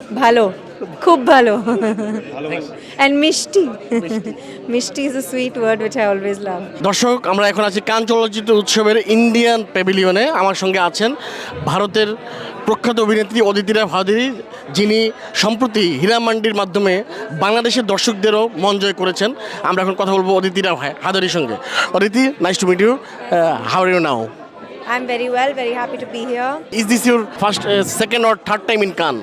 ভালো খুব ভালো। অ্যান্ড মিষ্টি। মিষ্টি। Is a sweet word which I always love দর্শক আমরা এখন আছি কান চলচ্চিত্র উৎসবের ইন্ডিয়ান প্যাভিলিয়নে আমার সঙ্গে আছেন ভারতের প্রখ্যাত অভিনেত্রী অদিতিরা ভাদুরী যিনি সম্প্রতি হীরা মান্ডির মাধ্যমে বাংলাদেশের দর্শকদেরও মন জয় করেছেন। আমরা এখন কথা বলব অদিতিরা হাদুরির সঙ্গে। Aditi nice to meet you how are you now I'm very well, very happy to be here. Is this your first second or third time in Cannes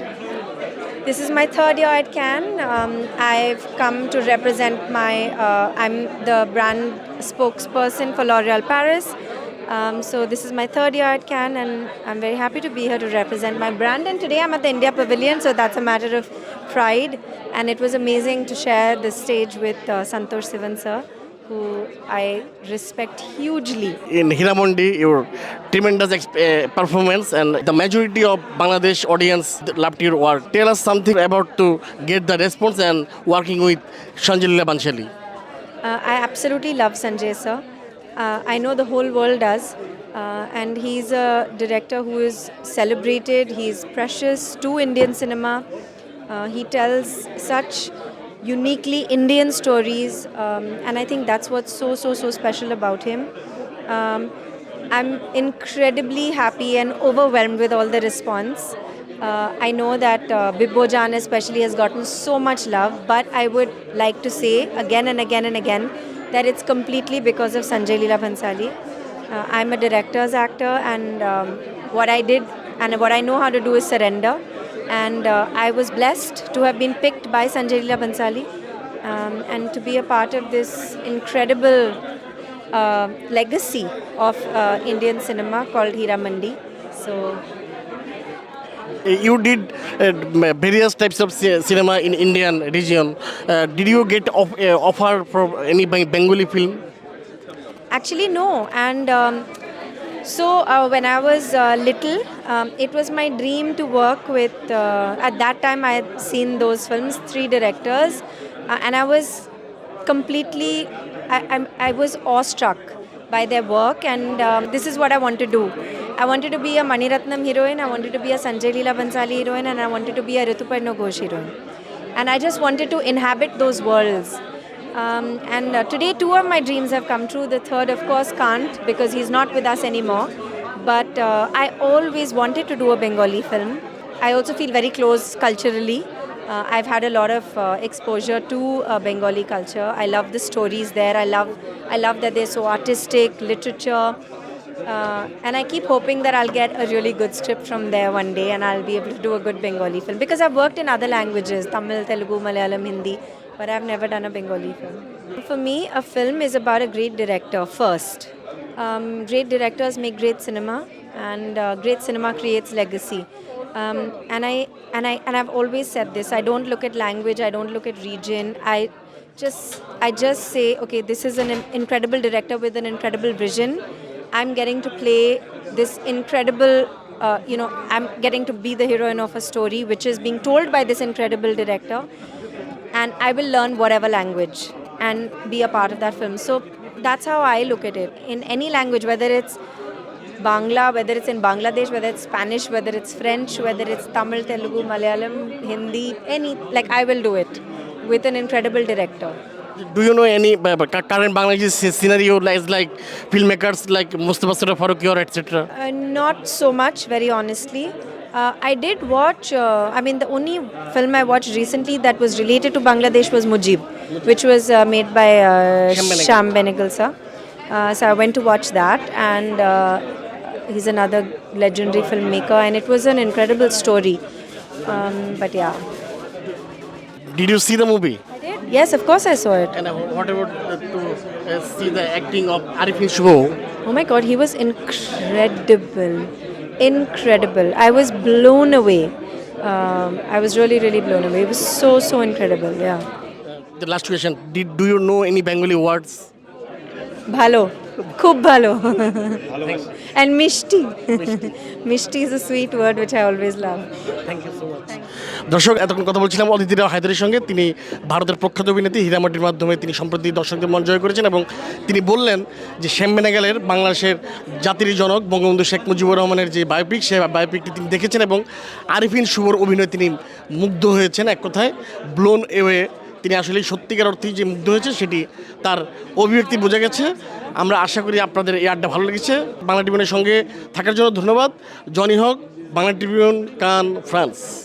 This is my third year at Cannes. Um, I've come to represent my, uh, I'm the brand spokesperson for L'Oreal Paris. Um, so this is my third year at Cannes and I'm very happy to be here to represent my brand. And today I'm at the India Pavilion, so that's a matter of pride. And it was amazing to share the stage with uh, Santosh Sivan sir, who I respect hugely. in Hiramondi, your tremendous uh, performance and the majority of Bangladesh audience loved your work. Tell us something about to get the response and working with Shanjilila Banshali. Uh, I absolutely love Sanjay sir. Uh, I know the whole world does. Uh, and he's a director who is celebrated. He's precious to Indian cinema. Uh, he tells such uniquely Indian stories. Um, and I think that's what's so, so, so special about him. Um, I'm incredibly happy and overwhelmed with all the response. Uh, I know that uh, Bibbo Jan especially has gotten so much love, but I would like to say again and again and again that it's completely because of Sanjay Leela Bhansali. Uh, I'm a director's actor, and um, what I did and what I know how to do is surrender. And uh, I was blessed to have been picked by Sanjay Leela Bhansali um, and to be a part of this incredible uh, legacy of uh, Indian cinema called Hira Mandi. So You did uh, various types of cinema in Indian region. Uh, did you get off- uh, offer for any Bengali film? Actually, no. And um, so uh, when I was uh, little, um, it was my dream to work with. Uh, at that time, I had seen those films, three directors, uh, and I was completely. I, I'm, I was awestruck by their work, and um, this is what I want to do. I wanted to be a Mani Ratnam heroine. I wanted to be a Sanjay Leela Bansali heroine, and I wanted to be a Rituparna Ghosh heroine. And I just wanted to inhabit those worlds. Um, and uh, today, two of my dreams have come true. The third, of course, can't because he's not with us anymore. But uh, I always wanted to do a Bengali film. I also feel very close culturally. Uh, I've had a lot of uh, exposure to uh, Bengali culture. I love the stories there. I love, I love that they're so artistic, literature. Uh, and I keep hoping that I'll get a really good script from there one day and I'll be able to do a good Bengali film. Because I've worked in other languages Tamil, Telugu, Malayalam, Hindi, but I've never done a Bengali film. For me, a film is about a great director first. Um, great directors make great cinema, and uh, great cinema creates legacy. Um, and I and I and I've always said this. I don't look at language. I don't look at region. I just I just say, okay, this is an incredible director with an incredible vision. I'm getting to play this incredible, uh, you know, I'm getting to be the heroine of a story which is being told by this incredible director, and I will learn whatever language and be a part of that film. So that's how I look at it. In any language, whether it's Bangla, whether it's in Bangladesh, whether it's Spanish, whether it's French, whether it's Tamil, Telugu, Malayalam, Hindi, any, like I will do it with an incredible director. Do you know any uh, current Bangladeshi scenario like, like filmmakers like Mustafa Farooqi or etc.? Uh, not so much, very honestly. Uh, I did watch, uh, I mean, the only film I watched recently that was related to Bangladesh was Mujib, which was uh, made by uh, Shyam Sham Benegal, sir. Uh, so I went to watch that, and uh, he's another legendary filmmaker, and it was an incredible story. Um, but yeah. Did you see the movie? I did? Yes, of course I saw it. And uh, what about uh, to uh, see the acting of Arifin Shubho? Oh my god, he was incredible. Incredible. I was blown away. Um, I was really, really blown away. It was so, so incredible. Yeah. The last question: Did do you know any Bengali words? Bhalo. খুব ভালো। And মিষ্টি। মিষ্টি। Is a sweet word which I always love. দর্শক এতক্ষণ কথা বলছিলাম অদিতি রাও হায়দারের সঙ্গে। তিনি ভারতের প্রখ্যাত অভিনেত্রী হীরামাটির মাধ্যমে তিনি সম্প্রতি দর্শকদের মন জয় করেছেন এবং তিনি বললেন যে শ্যাম বেনাগালের বাংলাদেশের জাতির জনক বঙ্গবন্ধু শেখ মুজিবুর রহমানের যে বায়োপিক সে বায়োপিকটি তিনি দেখেছেন এবং আরিফিন শুভর অভিনয় তিনি মুগ্ধ হয়েছেন। এক কথায় ব্লোন এওয়ে তিনি আসলে সত্যিকার অর্থেই যে মুগ্ধ হয়েছে সেটি তার অভিব্যক্তি বোঝা গেছে। আমরা আশা করি আপনাদের এই আড্ডা ভালো লেগেছে। বাংলা টিভিনের সঙ্গে থাকার জন্য ধন্যবাদ। জনি হক, বাংলা টিভিউন কান, ফ্রান্স।